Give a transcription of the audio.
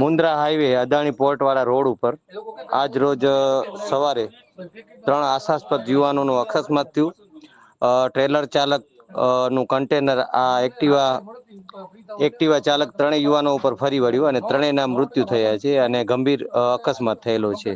Mundra highway Adani port વાળા road ઉપર આજ રોજ સવારે ત્રણ આશાસ્પદ યુવાનોનું અકસ્માત થયું. ટ્રેલર ચાલકનું કન્ટેનર આ એક્ટિવા એક્ટિવા ચાલક ત્રણેય યુવાનો ઉપર ફરી વળ્યું અને ત્રણેયના મૃત્યુ થયા છે અને ગંભીર અકસ્માત થયેલો છે.